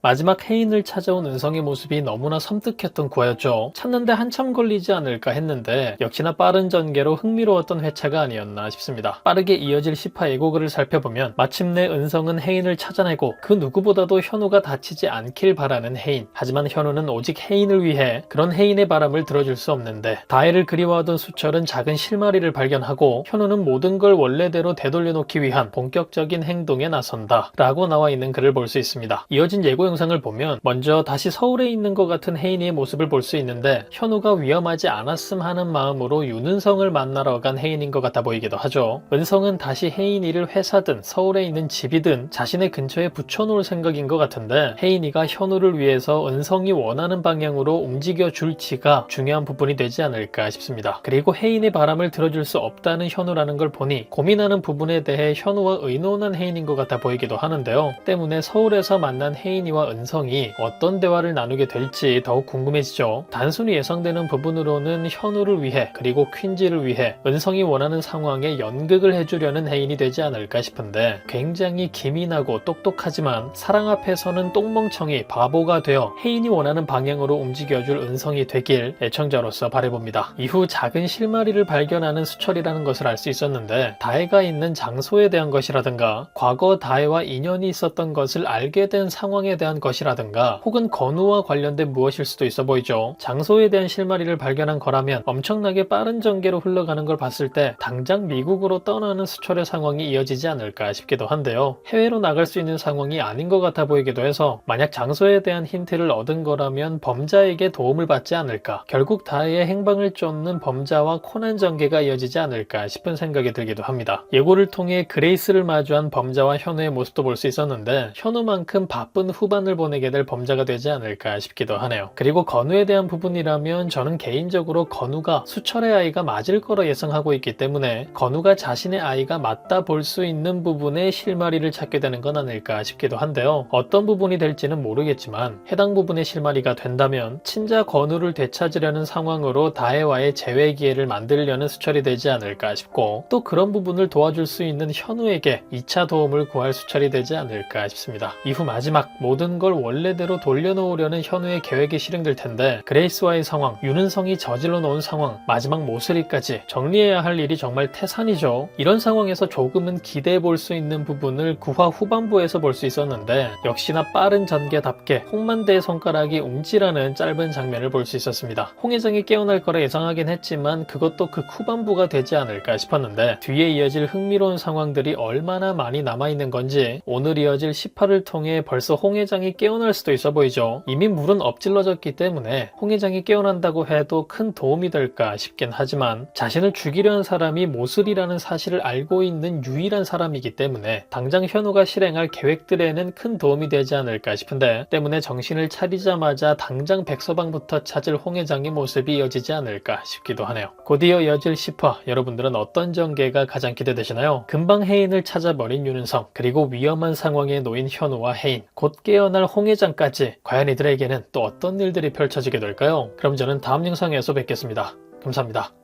마지막 혜인을 찾아온 은성의 모습이 너무나 섬뜩했던 구화였죠. 찾는데 한참 걸리지 않을까 했는데 역시나 빠른 전개로 흥미로웠던 회차가 아니었나 싶습니다. 빠르게 이어질 10화 예고글을 살펴보면 마침내 은성은 혜인을 찾아내고 그 누구보다도 현우가 다치지 않길 바라는 혜인. 하지만 현우는 오직 혜인을 위해 그런 혜인의 바람을 들어줄 수 없는데 다혜를 그리워하던 수철은 작은 실마리를 발견하고 현우는 모든 걸 원래대로 되돌려놓기 위한 본격적인 행동에 나선다 라고 나와 있는 글을 볼 수 있습니다. 이어진 예고 영상을 보면 먼저 다시 서울에 있는 것 같은 혜인의 모습을 볼 수 있는데 현우가 위험하지 않았음 하는 마음으로 윤은성을 만나러 간 혜인인 것 같아 보이기도 하죠. 은성은 다시 혜인이를 회사든 서울에 있는 집이든 자신의 근처에 붙여놓을 생각인 것 같은데 혜인이가 현우를 위해서 은성이 원하는 방향으로 움직여 줄지가 중요한 부분이 되지 않을까 싶습니다. 그리고 혜인의 바람을 들어줄 수 없다는 현우라는 걸 보니 고민하는 부분에 대해 현우와 의논한 혜인인 것 같아 보이기도 하는데요. 때문에 서울에서 만난 혜인이와 은성이 어떤 대화를 나누게 될지 더욱 궁금해지죠. 단순히 예상되는 부분으로는 현우를 위해 그리고 퀸지를 위해 은성이 원하는 상황에 연극을 해주려는 혜인이 되지 않을까 싶은데 굉장히 기민하고 똑똑하지만 사랑 앞에서는 똥멍청이 바보가 되어 혜인이 원하는 방향으로 움직여줄 은성이 되길 애청자로서 바래봅니다. 이후 작은 실마리를 발견하는 수철이라는 것을 알 수 있었는데 다혜가 있는 장소에 대한 것이라든가 과거 다혜와 인연이 있었던 것을 알게 된 상황에 대한 것이라든가 혹은 건우와 관련된 무엇일 수도 있어 보이죠. 장소에 대한 실마리를 발견한 거라면 엄청나게 빠른 전개로 흘러가는 걸 봤을 때 당장 미국으로 떠나는 수철의 상황이 이어지지 않을까 싶기도 한데요. 해외로 나갈 수 있는 상황이 아닌 것 같아 보이기도 해서 만약 장소에 대한 힌트를 얻은 거라면 범자에게 도움을 받지 않을까. 결국 다혜의 행방을 쫓는 범자와 코난 전개가 이어지지 않을까 싶은 생각이 들기도 합니다. 예고를 통해 그레이스를 마주한 범자와 현우의 모습도 볼 수 있었는데 현우만큼 바쁜 후반 을 보내게 될 범자가 되지 않을까 싶기도 하네요. 그리고 건우에 대한 부분이라면 저는 개인적으로 건우가 수철의 아이가 맞을 거라 예상하고 있기 때문에 건우가 자신의 아이가 맞다 볼 수 있는 부분에 실마리를 찾게 되는 건 아닐까 싶기도 한데요. 어떤 부분이 될지는 모르겠지만 해당 부분의 실마리가 된다면 친자 건우를 되찾으려는 상황으로 다혜와의 재회 기회를 만들려는 수철이 되지 않을까 싶고 또 그런 부분을 도와줄 수 있는 현우에게 2차 도움을 구할 수철이 되지 않을까 싶습니다. 이후 마지막 모든 걸 원래대로 돌려놓으려는 현우의 계획이 실행될 텐데 그레이스와의 상황, 윤은성이 저질러 놓은 상황, 마지막 모서리까지 정리해야 할 일이 정말 태산이죠. 이런 상황에서 조금은 기대해 볼 수 있는 부분을 9화 후반부에서 볼 수 있었는데 역시나 빠른 전개답게 홍만대의 손가락이 움찔하는 짧은 장면을 볼 수 있었습니다. 홍 회장이 깨어날 거라 예상하긴 했지만 그것도 그 후반부가 되지 않을까 싶었는데 뒤에 이어질 흥미로운 상황들이 얼마나 많이 남아있는 건지 오늘 이어질 18을 통해 벌써 홍 회장 이 깨어날 수도 있어 보이죠. 이미 물은 엎질러졌기 때문에 홍 회장이 깨어난다고 해도 큰 도움이 될까 싶긴 하지만 자신을 죽이려는 사람이 모슬이라는 사실을 알고 있는 유일한 사람이기 때문에 당장 현우가 실행할 계획들에는 큰 도움이 되지 않을까 싶은데 때문에 정신을 차리자마자 당장 백서방부터 찾을 홍 회장의 모습이 이어지지 않을까 싶기도 하네요. 곧 이어 이어질 10화 여러분들은 어떤 전개가 가장 기대되시나요? 금방 혜인을 찾아버린 윤은성 그리고 위험한 상황에 놓인 현우와 혜인 곧 깨 어날 홍 회장까지 과연 이들에게는 또 어떤 일들이 펼쳐지게 될까요? 그럼 저는 다음 영상에서 뵙겠습니다. 감사합니다.